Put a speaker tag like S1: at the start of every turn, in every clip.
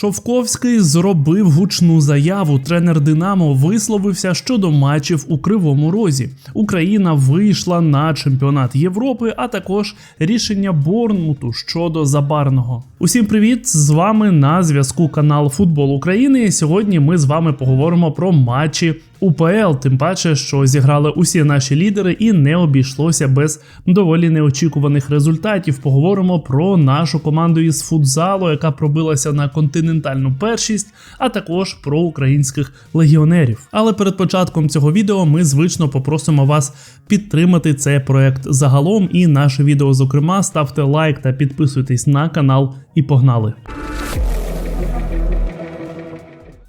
S1: Шовковський зробив гучну заяву. Тренер Динамо висловився щодо матчів у Кривому Розі. Україна вийшла на чемпіонат Європи, а також рішення Борнмуту щодо забарного. Усім привіт! З вами на зв'язку канал Футбол України. Сьогодні ми з вами поговоримо про матчі УПЛ, тим паче, що зіграли усі наші лідери і не обійшлося без доволі неочікуваних результатів. Поговоримо про нашу команду із футзалу, яка пробилася на континентальну першість, а також про українських легіонерів. Але перед початком цього відео ми звично попросимо вас підтримати цей проект загалом і наше відео. Зокрема, ставте лайк та підписуйтесь на канал. І погнали.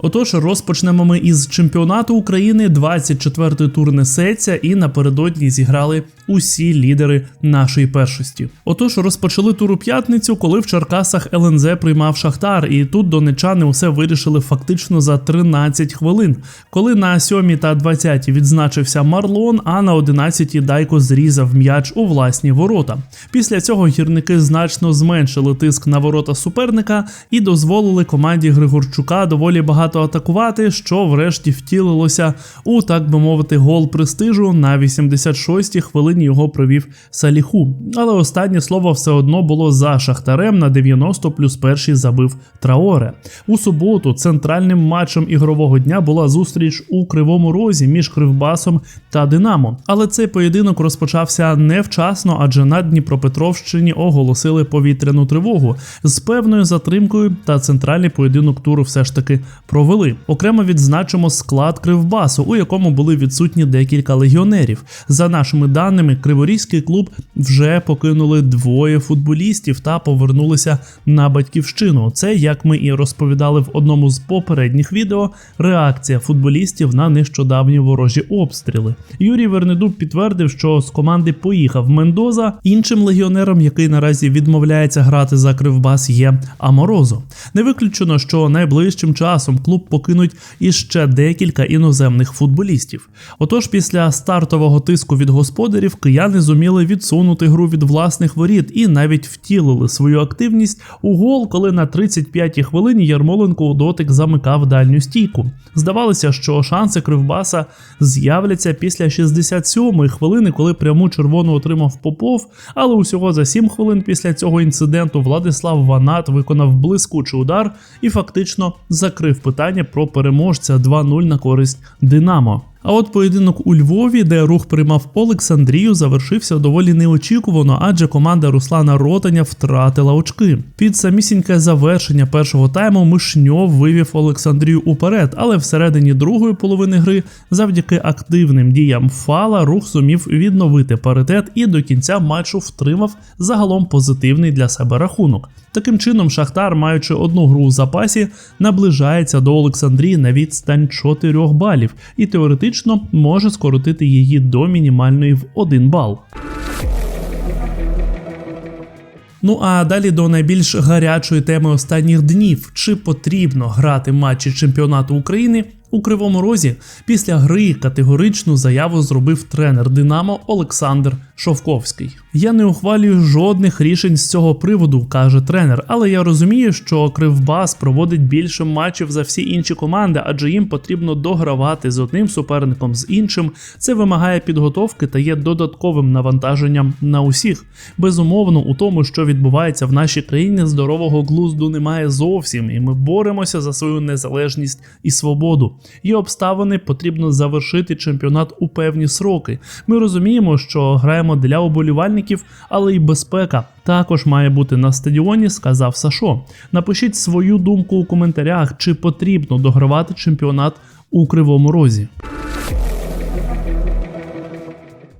S1: Отож, розпочнемо ми із чемпіонату України. 24-й тур несеться, і напередодні зіграли усі лідери нашої першості. Отож, розпочали тур у п'ятницю, коли в Черкасах ЛНЗ приймав Шахтар, і тут донечани усе вирішили фактично за 13 хвилин. Коли на 7 та 20 відзначився Марлон, а на 11 Дайко зрізав м'яч у власні ворота. Після цього гірники значно зменшили тиск на ворота суперника і дозволили команді Григорчука доволі багато атакувати, що врешті втілилося у так би мовити гол престижу на 86-й хвилині його провів Саліху. Але останнє слово все одно було за Шахтарем на 90 плюс перший забив Траоре. У суботу центральним матчем ігрового дня була зустріч у Кривому Розі між Кривбасом та Динамо. Але цей поєдинок розпочався невчасно, адже на Дніпропетровщині оголосили повітряну тривогу з певною затримкою, та центральний поєдинок туру все ж таки провели. Окремо відзначимо склад Кривбасу, у якому були відсутні декілька легіонерів. За нашими даними, Криворізький клуб вже покинули двоє футболістів та повернулися на батьківщину. Це як ми і розповідали в одному з попередніх відео. Реакція футболістів на нещодавні ворожі обстріли. Юрій Вернедуб підтвердив, що з команди поїхав Мендоза. Іншим легіонером, який наразі відмовляється грати за Кривбас, є Аморозо. Не виключено, що найближчим часом клуб покинуть іще декілька іноземних футболістів. Отож, після стартового тиску від господарів кияни зуміли відсунути гру від власних воріт і навіть втілили свою активність у гол, коли на 35-й хвилині Ярмоленко у дотик замикав дальню стійку. Здавалося, що шанси Кривбаса з'являться після 67-ї хвилини, коли пряму червону отримав Попов. Але усього за 7 хвилин після цього інциденту Владислав Ванат виконав блискучий удар і фактично закрив питання про переможця 2-0 на користь Динамо. А от поєдинок у Львові, де рух приймав Олександрію, завершився доволі неочікувано, адже команда Руслана Ротаня втратила очки. Під самісіньке завершення першого тайму Мишньов вивів Олександрію уперед, але всередині другої половини гри, завдяки активним діям фала, рух зумів відновити паритет і до кінця матчу втримав загалом позитивний для себе рахунок. Таким чином, Шахтар, маючи одну гру у запасі, наближається до Олександрії на відстань 4 балів і теоретично може скоротити її до мінімальної в 1 бал. Ну а далі до найбільш гарячої теми останніх днів: чи потрібно грати матчі чемпіонату України у Кривому Розі? Після гри категоричну заяву зробив тренер Динамо Олександр Шовковський. Я не ухвалюю жодних рішень з цього приводу, каже тренер. Але я розумію, що Кривбас проводить більше матчів за всі інші команди, адже їм потрібно догравати з одним суперником з іншим. Це вимагає підготовки та є додатковим навантаженням на усіх. Безумовно, у тому, що відбувається в нашій країні, здорового глузду немає зовсім, і ми боремося за свою незалежність і свободу. Є обставини, потрібно завершити чемпіонат у певні сроки. Ми розуміємо, що граємо для оболівальників, але й безпека також має бути на стадіоні, сказав Сашо. Напишіть свою думку у коментарях, чи потрібно догравати чемпіонат у Кривому Розі.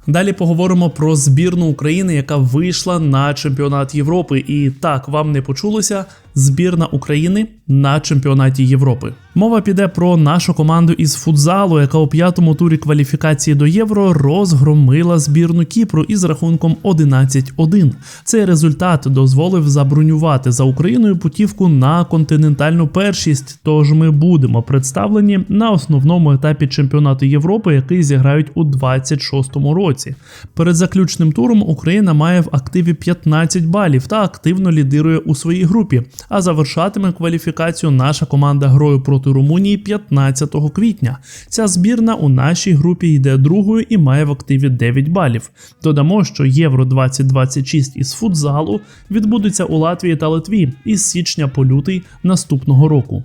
S1: Далі поговоримо про збірну України, яка вийшла на чемпіонат Європи. І так вам не почулося збірна України на чемпіонаті Європи. Мова піде про нашу команду із футзалу, яка у п'ятому турі кваліфікації до євро розгромила збірну Кіпру із рахунком 11-1. Цей результат дозволив забронювати за Україною путівку на континентальну першість. Тож ми будемо представлені на основному етапі чемпіонату Європи, який зіграють у 26-му році. Перед заключним туром Україна має в активі 15 балів та активно лідирує у своїй групі. А завершатиме кваліфікацію наша команда грою проти Румунії 15 квітня. Ця збірна у нашій групі йде другою і має в активі 9 балів. Додамо, що Євро 2026 із футзалу відбудеться у Латвії та Литві із січня по лютий наступного року.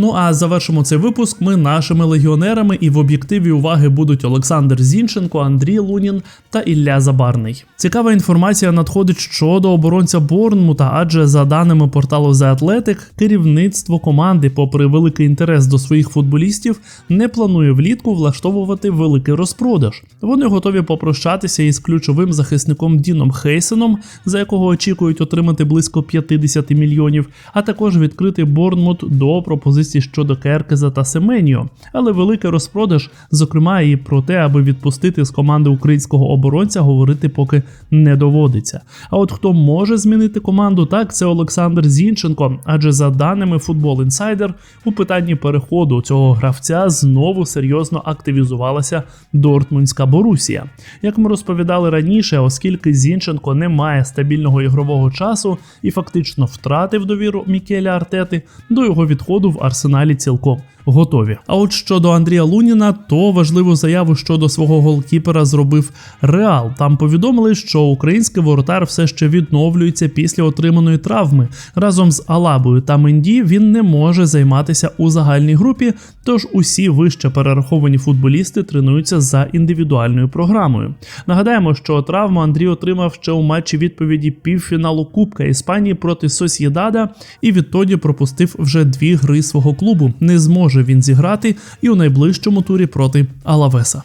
S1: Ну а завершимо цей випуск ми нашими легіонерами, і в об'єктиві уваги будуть Олександр Зінченко, Андрій Лунін та Ілля Забарний. Цікава інформація надходить щодо оборонця Борнмута, адже за даними порталу The Athletic, керівництво команди, попри великий інтерес до своїх футболістів, не планує влітку влаштовувати великий розпродаж. Вони готові попрощатися із ключовим захисником Діном Хейсеном, за якого очікують отримати близько 50 мільйонів, а також відкрити Борнмут до пропозиції щодо Керкеза та Семеніо. Але великий розпродаж, зокрема, і про те, аби відпустити з команди українського оборонця, говорити поки не доводиться. А от хто може змінити команду, так це Олександр Зінченко. Адже за даними Football Insider, у питанні переходу цього гравця знову серйозно активізувалася Дортмундська Борусія. Як ми розповідали раніше, оскільки Зінченко не має стабільного ігрового часу і фактично втратив довіру Мікеля Артети, до його відходу в арсеналі цілком готові. А от щодо Андрія Луніна, то важливу заяву щодо свого голкіпера зробив Реал. Там повідомили, що український воротар все ще відновлюється після отриманої травми. Разом з Алабою та Менді він не може займатися у загальній групі. Тож усі вище перераховані футболісти тренуються за індивідуальною програмою. Нагадаємо, що травму Андрій отримав ще у матчі відповіді півфіналу Кубка Іспанії проти Сосєдада і відтоді пропустив вже дві гри свого клубу. Не зможе він зіграти і у найближчому турі проти Алавеса.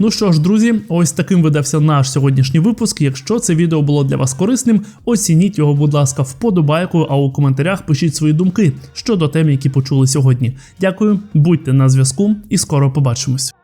S1: Ну що ж, друзі, ось таким видався наш сьогоднішній випуск. Якщо це відео було для вас корисним, оцініть його, будь ласка, вподобайкою, а у коментарях пишіть свої думки щодо тем, які почули сьогодні. Дякую, будьте на зв'язку і скоро побачимось.